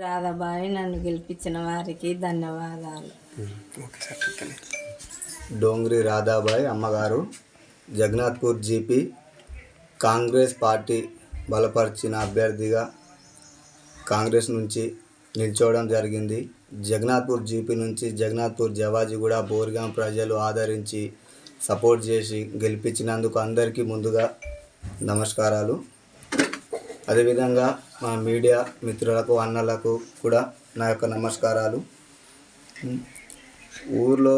రాధాబాయి నన్ను గెలిపించిన వారికి ధన్యవాదాలు. డోంగ్రి రాధాబాయ్ అమ్మగారు జగన్నాథ్పూర్ జీపీ కాంగ్రెస్ పార్టీ బలపరిచిన అభ్యర్థిగా కాంగ్రెస్ నుంచి నిల్చోవడం జరిగింది. జగన్నాథ్పూర్ జీపీ నుంచి జగన్నాథ్పూర్ జవాజీ కూడా బోర్గాం ప్రజలు ఆదరించి సపోర్ట్ చేసి గెలిపించినందుకు అందరికీ ముందుగా నమస్కారాలు. అదేవిధంగా మా మీడియా మిత్రులకు అన్నలకు కూడా నా యొక్క నమస్కారాలు. ఊర్లో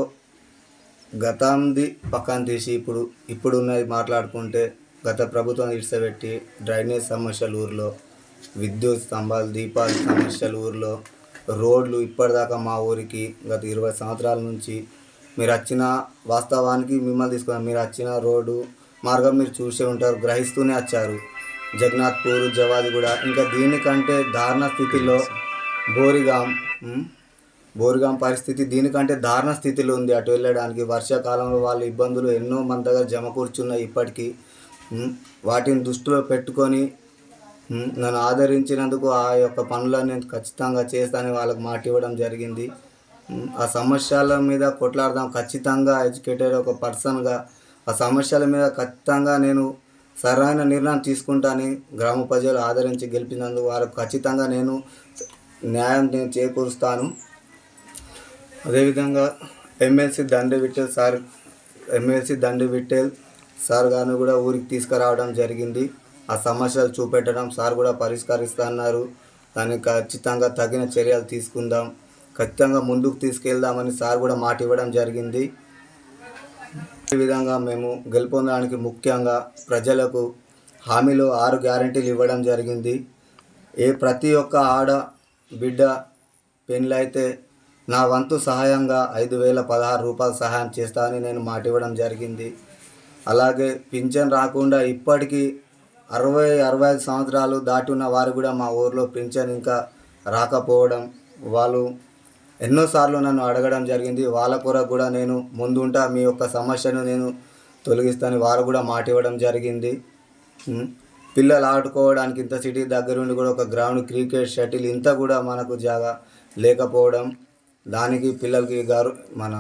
గతంది పక్కన తీసి ఇప్పుడు ఇప్పుడున్నది మాట్లాడుకుంటే గత ప్రభుత్వం ఇడిసబెట్టి డ్రైనేజ్ సమస్యలు ఊర్లో విద్యుత్ స్తంభాలు దీపాల సమస్యలు ఊర్లో రోడ్లు ఇప్పటిదాకా మా ఊరికి గత ఇరవై సంవత్సరాల నుంచి మీరు వచ్చిన వాస్తవానికి మిమ్మల్ని తీసుకున్నాం మీరు వచ్చిన రోడ్డు మార్గం మీరు చూసే ఉంటారు గ్రహిస్తూనే వచ్చారు. జగన్నాథ్పూర్ జవాదిగూడ ఇంకా దీనికంటే దారుణ స్థితిలో బోరిగాం బోరిగాం బోరుగాం పరిస్థితి దీనికంటే దారుణ స్థితిలో ఉంది అటు వెళ్ళడానికి. వర్షాకాలంలో వాళ్ళ ఇబ్బందులు ఎన్నో మన దగ్గర జమ కూర్చున్నాయి ఇప్పటికీ. వాటిని దృష్టిలో పెట్టుకొని నన్ను ఆదరించినందుకు ఆ యొక్క పనులను నేను ఖచ్చితంగా చేస్తానని వాళ్ళకి మాట ఇవ్వడం జరిగింది. ఆ సమస్యల మీద కొట్లాడదాం. ఖచ్చితంగా ఎడ్యుకేటెడ్ ఒక పర్సన్గా ఆ సమస్యల మీద ఖచ్చితంగా నేను సరైన నిర్ణయం తీసుకుంటానని గ్రామ ప్రజలు ఆదరించి గెలిపినందుకు వారు ఖచ్చితంగా నేను న్యాయం నేను చేకూరుస్తాను. అదేవిధంగా MLC Dandi Vithal sir MLC Dandi Vithal sir గారిని కూడా ఊరికి తీసుకురావడం జరిగింది. ఆ సమస్యలు చూపెట్టడం సార్ కూడా పరిష్కరిస్తున్నారు. దానికి ఖచ్చితంగా తగిన చర్యలు తీసుకుందాం. ఖచ్చితంగా ముందుకు తీసుకెళ్దామని సార్ కూడా మాట ఇవ్వడం జరిగింది. ఈ విధంగా మేము గెలుపొందడానికి ముఖ్యంగా ప్రజలకు హామీలో ఆరు గ్యారంటీలు ఇవ్వడం జరిగింది. ఏ ప్రతి ఒక్క ఆడ బిడ్డ పెళ్ళైతే నా వంతు సహాయంగా ఐదు వేల పదహారు రూపాయలు సహాయం చేస్తానని నేను మాట ఇవ్వడం జరిగింది. అలాగే పింఛన్ రాకుండా ఇప్పటికీ అరవై అరవై ఐదు సంవత్సరాలు దాటి ఉన్న వారు కూడా మా ఊర్లో పింఛన్ ఇంకా రాకపోవడం వాళ్ళు ఎన్నోసార్లు నన్ను అడగడం జరిగింది. వాళ్ళ కొరకు కూడా నేను ముందుంటా మీ యొక్క సమస్యను నేను తొలగిస్తాను వారు కూడా మాట ఇవ్వడం జరిగింది. పిల్లలు ఆడుకోవడానికి ఇంత సిటీ దగ్గరుండి కూడా ఒక గ్రౌండ్ క్రికెట్ షటిల్ ఇంత కూడా మనకు జాగా లేకపోవడం దానికి పిల్లలకి గవర్ మన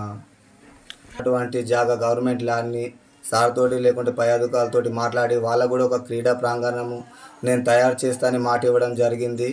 అటువంటి జాగా గవర్నమెంట్ ల్యాండ్ని సార్తోటి లేకుంటే పై అధికారులతోటి మాట్లాడి వాళ్ళకు కూడా ఒక క్రీడా ప్రాంగణము నేను తయారు చేస్తానని మాట ఇవ్వడం జరిగింది.